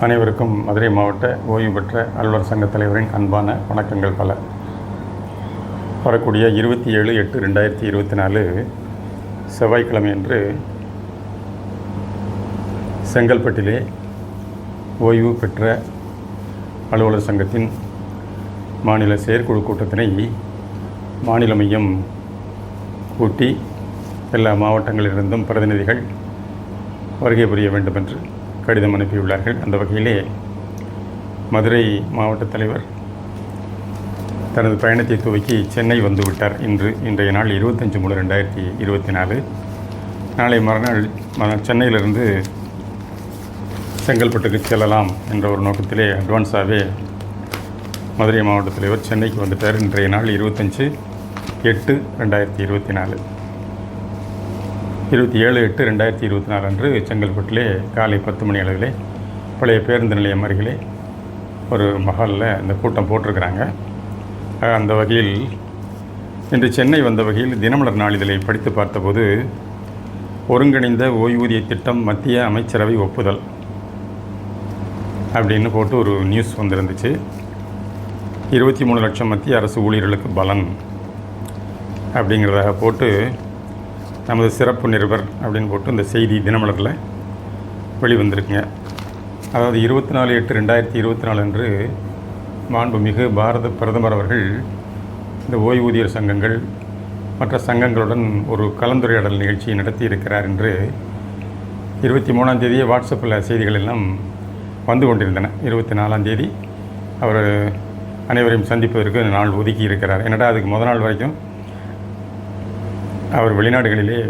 அனைவருக்கும் மதுரை மாவட்ட ஓய்வு பெற்ற அலுவலர் சங்கத் தலைவரின் அன்பான வணக்கங்கள் பல. வரக்கூடிய இருபத்தி ஏழு எட்டு ரெண்டாயிரத்தி இருபத்தி நாலு செவ்வாய்க்கிழமை அன்று செங்கல்பட்டிலே ஓய்வு பெற்ற அலுவலர் சங்கத்தின் மாநில செயற்குழு கூட்டத்தினை மாநில மையம் கூட்டி எல்லா மாவட்டங்களிலிருந்தும் பிரதிநிதிகள் வருகை புரிய வேண்டும் என்று கடிதம் அனுப்பியுள்ளார்கள். அந்த வகையிலே மதுரை மாவட்ட தலைவர் தனது பயணத்தை துவக்கி சென்னை வந்துவிட்டார் இன்று இன்றைய நாள் இருபத்தஞ்சு மூணு ரெண்டாயிரத்தி இருபத்தி நாலு. நாளை மறுநாள் ம- சென்னையிலிருந்து செங்கல்பட்டுக்கு செல்லலாம் என்ற ஒரு நோக்கத்திலே அட்வான்ஸாகவே மதுரை மாவட்ட தலைவர் சென்னைக்கு வந்துட்டார். இன்றைய நாள் இருபத்தஞ்சு எட்டு ரெண்டாயிரத்தி இருபத்தி நாலு. இருபத்தி ஏழு எட்டு ரெண்டாயிரத்தி இருபத்தி நாலு அன்று செங்கல்பட்டிலே காலை பத்து மணி அளவிலே பழைய பேருந்து நிலையம் அருகிலே ஒரு மகளில் இந்த கூட்டம் போட்டிருக்கிறாங்க. அந்த வகையில் இன்று சென்னை வந்த வகையில் தினமலர் நாளிதழை படித்து பார்த்தபோது ஒருங்கிணைந்த ஓய்வூதிய திட்டம் மத்திய அமைச்சரவை ஒப்புதல் அப்படின்னு போட்டு ஒரு நியூஸ் வந்திருந்துச்சு. இருபத்தி மூணு லட்சம் மத்திய அரசு ஊழியர்களுக்கு பலன் அப்படிங்கிறதாக போட்டு நமது சிறப்பு நிருபர் அப்படின்னு போட்டு இந்த செய்தி தினமலரில் வெளிவந்திருக்குங்க. அதாவது இருபத்தி நாலு எட்டு ரெண்டாயிரத்தி இருபத்தி நாலு அன்று மாண்புமிகு பாரத பிரதமர் அவர்கள் இந்த ஓய்வூதியர் சங்கங்கள் மற்ற சங்கங்களுடன் ஒரு கலந்துரையாடல் நிகழ்ச்சியை நடத்தி இருக்கிறார் என்று இருபத்தி மூணாம் தேதியே வாட்ஸ்அப்பில் செய்திகள் எல்லாம் வந்து கொண்டிருந்தன. இருபத்தி நாலாம் தேதி அவர் அனைவரையும் சந்திப்பதற்கு நாள் ஒதுக்கி இருக்கிறார். என்னடா அதுக்கு முத நாள் வரைக்கும் அவர் வெளிநாடுகளிலே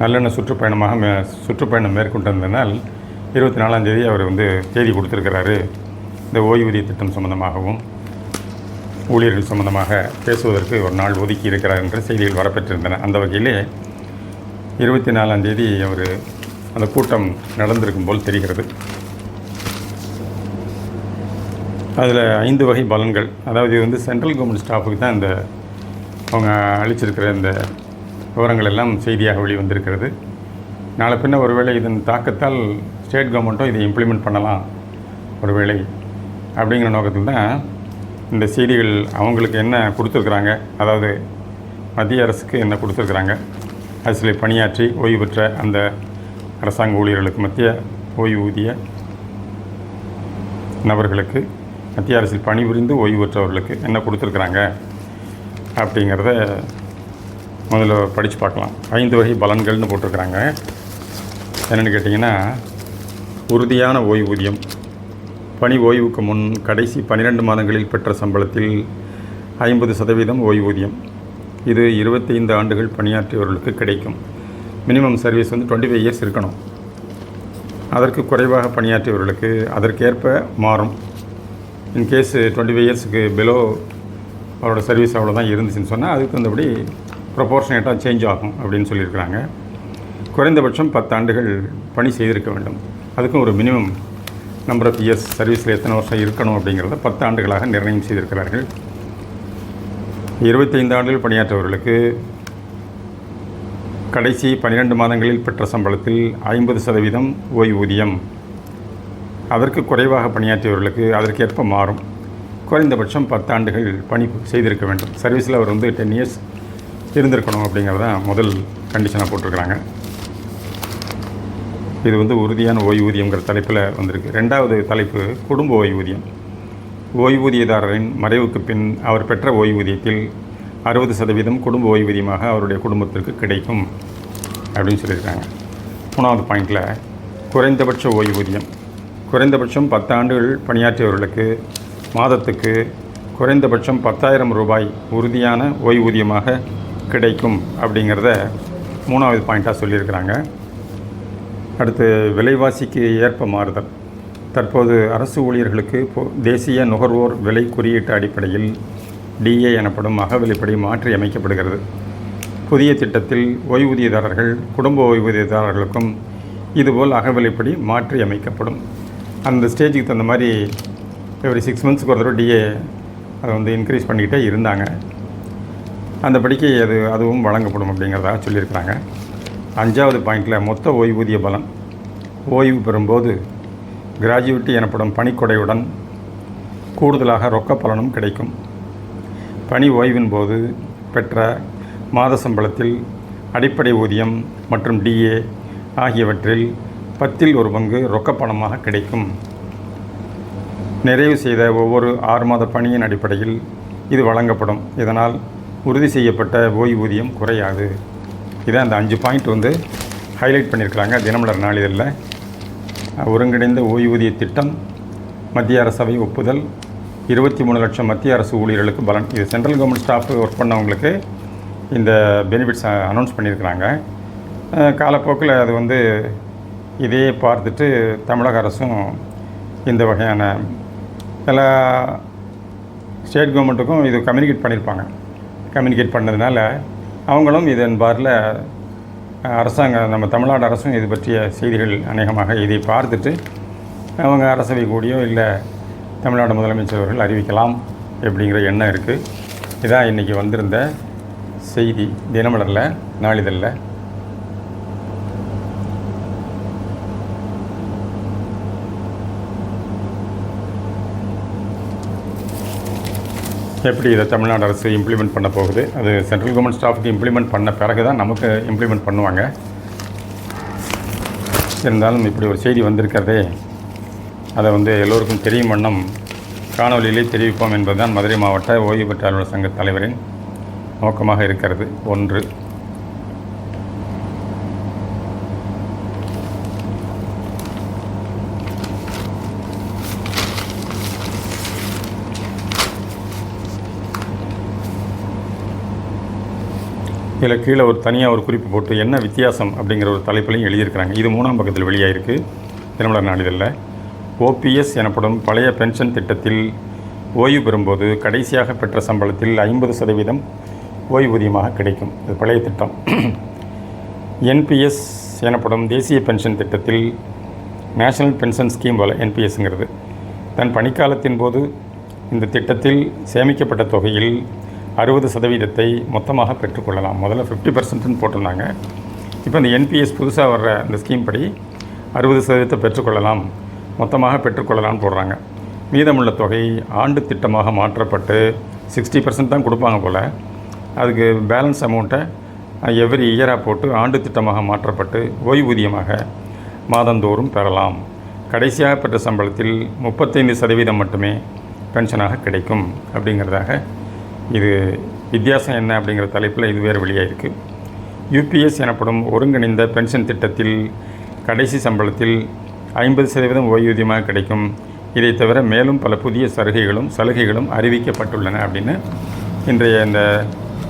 நல்லெண்ண சுற்றுப்பயணமாக மே சுற்றுப்பயணம் மேற்கொண்டிருந்தனால் இருபத்தி நாலாந்தேதி அவர் வந்து தேதி கொடுத்துருக்கிறாரு. இந்த ஓய்வூதிய திட்டம் சம்பந்தமாகவும் ஊழியர்கள் சம்பந்தமாக பேசுவதற்கு ஒரு நாள் ஒதுக்கி இருக்கிறார் என்ற செய்திகள் வரப்பெற்றிருந்தன. அந்த வகையிலே இருபத்தி நாலாந்தேதி அவர் அந்த கூட்டம் நடந்திருக்கும் போல் தெரிகிறது. அதில் ஐந்து வகை பலன்கள் அதாவது இது வந்து சென்ட்ரல் கவர்மெண்ட் ஸ்டாஃபுக்கு தான் இந்த அவங்க அளிச்சிருக்கிற இந்த விவரங்கள் எல்லாம் செய்தியாக வெளிவந்திருக்கிறது. நாளை பின்ன ஒருவேளை இதன் தாக்கத்தால் ஸ்டேட் கவர்மெண்ட்டும் இதை இம்ப்ளிமெண்ட் பண்ணலாம் ஒருவேளை அப்படிங்கிற நோக்கத்தில் தான் இந்த செய்திகள் அவங்களுக்கு என்ன கொடுத்துருக்குறாங்க அதாவது மத்திய அரசுக்கு என்ன கொடுத்துருக்குறாங்க அரசில் பணியாற்றி ஓய்வு பெற்ற அந்த அரசாங்க ஊழியர்களுக்கு மத்திய ஓய்வூதிய நபர்களுக்கு மத்திய அரசில் பணிபுரிந்து ஓய்வு பெற்றவர்களுக்கு என்ன கொடுத்துருக்குறாங்க அப்படிங்கிறத முதல்ல படித்து பார்க்கலாம். ஐந்து வகை பலன்கள்னு போட்டிருக்கிறாங்க. என்னென்னு கேட்டிங்கன்னா உறுதியான ஓய்வூதியம் பணி ஓய்வுக்கு முன் கடைசி பன்னிரெண்டு மாதங்களில் பெற்ற சம்பளத்தில் ஐம்பது சதவீதம் ஓய்வூதியம். இது இருபத்தைந்து ஆண்டுகள் பணியாற்றியவர்களுக்கு கிடைக்கும். மினிமம் சர்வீஸ் வந்து டுவெண்ட்டி ஃபைவ் இயர்ஸ் இருக்கணும். அதற்கு குறைவாக பணியாற்றியவர்களுக்கு அதற்கேற்ப மாறும். இன்கேஸ் டுவெண்ட்டி ஃபைவ் இயர்ஸுக்கு பிலோ அவரோட சர்வீஸ் அவ்வளோதான் இருந்துச்சுன்னு சொன்னால் அதுக்கு தகுந்தபடி ப்ரொபோர்ஷனேட்டாக சேஞ்ச் ஆகும் அப்படின்னு சொல்லியிருக்கிறாங்க. குறைந்தபட்சம் பத்தாண்டுகள் பணி செய்திருக்க வேண்டும். அதுக்கும் ஒரு மினிமம் நம்பர் ஆஃப் இயர்ஸ் சர்வீஸில் எத்தனை வருஷம் இருக்கணும் அப்படிங்கிறத பத்து ஆண்டுகளாக நிர்ணயம் செய்திருக்கிறார்கள். இருபத்தைந்து ஆண்டுகள் பணியாற்றவர்களுக்கு கடைசி பன்னிரெண்டு மாதங்களில் பெற்ற சம்பளத்தில் ஐம்பது சதவீதம் ஓய்வூதியம். அதற்கு குறைவாக பணியாற்றியவர்களுக்கு அதற்கேற்ப மாறும். குறைந்தபட்சம் பத்தாண்டுகள் பணி செய்திருக்க வேண்டும். சர்வீஸில் அவர் வந்து டென் இயர்ஸ் இருந்திருக்கணும் அப்படிங்கிறதான் முதல் கண்டிஷனாக போட்டிருக்கிறாங்க. இது வந்து உறுதியான ஓய்வூதியங்கிற தலைப்பில் வந்திருக்கு. ரெண்டாவது தலைப்பு குடும்ப ஓய்வூதியம். ஓய்வூதியதாரரின் மறைவுக்கு பின் அவர் பெற்ற ஓய்வூதியத்தில் அறுபது சதவீதம் குடும்ப ஓய்வூதியமாக அவருடைய குடும்பத்திற்கு கிடைக்கும் அப்படின்னு சொல்லியிருக்காங்க. மூணாவது பாயிண்டில் குறைந்தபட்ச ஓய்வூதியம். குறைந்தபட்சம் பத்தாண்டுகள் பணியாற்றியவர்களுக்கு மாதத்துக்கு குறைந்தபட்சம் பத்தாயிரம் ரூபாய் உறுதியான ஓய்வூதியமாக கிடைக்கும் அப்படிங்கிறத மூணாவது பாயிண்ட்டாக சொல்லியிருக்கிறாங்க. அடுத்து விலைவாசிக்கு ஏற்ப மாறுதல். தற்போது அரசு ஊழியர்களுக்கு தேசிய நுகர்வோர் விலை குறியீட்டு அடிப்படையில் டிஏ எனப்படும் அகவிலைப்படி மாற்றி அமைக்கப்படுகிறது. புதிய திட்டத்தில் ஓய்வூதியதாரர்கள் குடும்ப ஓய்வூதியதாரர்களுக்கும் இதுபோல் அகவிலைப்படி மாற்றி அமைக்கப்படும். அந்த ஸ்டேஜுக்கு தகுந்த மாதிரி எவ்ரி சிக்ஸ் மந்த்ஸ்க்கு ஒரு தடவை டிஏ அதை வந்து இன்க்ரீஸ் பண்ணிக்கிட்டே இருந்தாங்க. அந்தபடிக்கு அது அதுவும் வழங்கப்படும் அப்படிங்கிறதாக சொல்லியிருக்கிறாங்க. அஞ்சாவது பாயிண்டில் மொத்த ஓய்வூதிய பலன். ஓய்வு பெறும்போது கிராஜுவிட்டி எனப்படும் பணிக்கொடையுடன் கூடுதலாக ரொக்க பலனும் கிடைக்கும். பணி ஓய்வின் போது பெற்ற மாத சம்பளத்தில் அடிப்படை ஊதியம் மற்றும் டிஏ ஆகியவற்றில் பத்தில் ஒரு பங்கு ரொக்க பணமாக கிடைக்கும். நிறைவு செய்த ஒவ்வொரு ஆறு மாத பணியின் அடிப்படையில் இது வழங்கப்படும். இதனால் உறுதி செய்யப்பட்ட ஓய்வூதியம் குறையாது. இதான் அந்த அஞ்சு பாயிண்ட் வந்து ஹைலைட் பண்ணியிருக்கிறாங்க. தினமலர் நாளிதழில். ஒருங்கிணைந்த ஓய்வூதிய திட்டம் மத்திய அரசவை ஒப்புதல் இருபத்தி மூணு லட்சம் மத்திய அரசு ஊழியர்களுக்கு பலன். இது சென்ட்ரல் கவர்மெண்ட் ஸ்டாஃப் ஒர்க் பண்ணவங்களுக்கு இந்த பெனிஃபிட்ஸ் அனௌன்ஸ் பண்ணியிருக்கிறாங்க. காலப்போக்கில் அது வந்து இதையே பார்த்துட்டு தமிழக அரசும் இந்த வகையான எல்லா ஸ்டேட் கவர்மெண்ட்டுக்கும் இது கம்யூனிகேட் பண்ணியிருப்பாங்க. கம்யூனிகேட் பண்ணதுனால அவங்களும் இதன் பாரில் அரசாங்கம் நம்ம தமிழ்நாடு அரசும் இது பற்றிய செய்திகள் அநேகமாக இதை பார்த்துட்டு அவங்க அரசவை கூடியோ இல்லை தமிழ்நாடு முதலமைச்சர் அவர்கள் அறிவிக்கலாம் அப்படிங்கிற எண்ணம் இருக்குது இதான் இன்றைக்கி வந்திருந்த செய்தி. தினமலரில் நாளிதழில். எப்படி இதை தமிழ்நாடு அரசு இம்ப்ளிமெண்ட் பண்ண போகுது? அது சென்ட்ரல் கவர்மெண்ட் ஸ்டாஃப்க்கு இம்ப்ளிமெண்ட் பண்ண பிறகு தான் நமக்கு இம்ப்ளிமெண்ட் பண்ணுவாங்க. இருந்தாலும் இப்படி ஒரு செய்தி வந்திருக்கிறதே அதை வந்து எல்லோருக்கும் தெரியும் வண்ணம் காணொலியிலே தெரிவிப்போம் என்பதுதான் மதுரை மாவட்ட ஓய்வு பெற்ற அலுவலர் சங்க தலைவரின் நோக்கமாக இருக்கிறது. ஒன்று இதில் கீழே ஒரு தனியாக ஒரு குறிப்பு போட்டு என்ன வித்தியாசம் அப்படிங்கிற ஒரு தலைப்பிலையும் எழுதியிருக்கிறாங்க. இது மூணாம் பக்கத்தில் வெளியாகிருக்கு தினமலர் நாளிதழில் ஓபிஎஸ் எனப்படும் பழைய பென்ஷன் திட்டத்தில் ஓய்வு பெறும்போது கடைசியாக பெற்ற சம்பளத்தில் ஐம்பது சதவீதம் ஓய்வூதியமாக கிடைக்கும். இது பழைய திட்டம். என்பிஎஸ் எனப்படும் தேசிய பென்ஷன் திட்டத்தில் நேஷனல் பென்ஷன் ஸ்கீம் வல என்பிஎஸ்ங்கிறது தன் பணிக்காலத்தின் போது இந்த திட்டத்தில் சேமிக்கப்பட்ட தொகையில் அறுபது சதவீதத்தை மொத்தமாக பெற்றுக்கொள்ளலாம். முதல்ல ஃபிஃப்டி பர்சன்ட்னு போட்டிருந்தாங்க. இப்போ இந்த என்பிஎஸ் புதுசாக வர்ற இந்த ஸ்கீம் படி அறுபது சதவீதத்தை பெற்றுக்கொள்ளலாம். மொத்தமாக பெற்றுக்கொள்ளலாம்னு போடுறாங்க. மீதமுள்ள தொகை ஆண்டு திட்டமாக மாற்றப்பட்டு சிக்ஸ்டி பர்சன்ட் தான் கொடுப்பாங்க போல். அதுக்கு பேலன்ஸ் அமௌண்ட்டை எவ்ரி இயராக போட்டு ஆண்டு திட்டமாக மாற்றப்பட்டு ஓய்வூதியமாக மாதந்தோறும் பெறலாம். கடைசியாக பெற்ற சம்பளத்தில் முப்பத்தைந்து சதவீதம் மட்டுமே பென்ஷனாக கிடைக்கும் அப்படிங்கிறதாக இது வித்தியாசம் என்ன அப்படிங்கிற தலைப்பில் இது வேறு வெளியாயிருக்கு யூபிஎஸ் எனப்படும் ஒருங்கிணைந்த பென்ஷன் திட்டத்தில் கடைசி சம்பளத்தில் ஐம்பது சதவீதம் ஓய்வூதியமாக கிடைக்கும். இதை தவிர மேலும் பல புதிய சலுகைகளும் சலுகைகளும் அறிவிக்கப்பட்டுள்ளன அப்படின்னு இன்றைய இந்த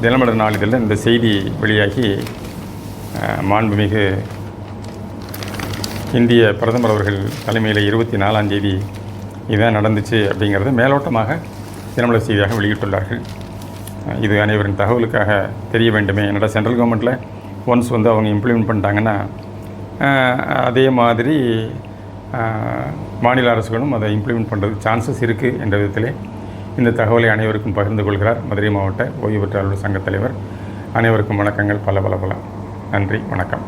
தினமலர் நாளிதழில் இந்த செய்தி வெளியாகி மாண்புமிகு இந்திய பிரதமர் அவர்கள் தலைமையில் இருபத்தி நாலாம் தேதி இதான் நடந்துச்சு அப்படிங்கிறது மேலோட்டமாக தினமலர் செய்தியாக வெளியிட்டுள்ளார்கள். இது அனைவரின் தகவலுக்காக தெரிய வேண்டுமே. என்னடா சென்ட்ரல் கவர்மெண்ட்டில் ஒன்ஸ் வந்து அவங்க இம்ப்ளிமெண்ட் பண்ணிட்டாங்கன்னா அதே மாதிரி மாநில அரசுகளும் அதை இம்ப்ளிமெண்ட் பண்ணுறதுக்கு சான்சஸ் இருக்குது என்ற விதத்திலே இந்த தகவலை அனைவருக்கும் பகிர்ந்து கொள்கிறார் மதுரை மாவட்ட ஓய்வு பெற்றாளர் சங்கத் தலைவர். அனைவருக்கும் வணக்கங்கள். பல பல பல. நன்றி. வணக்கம்.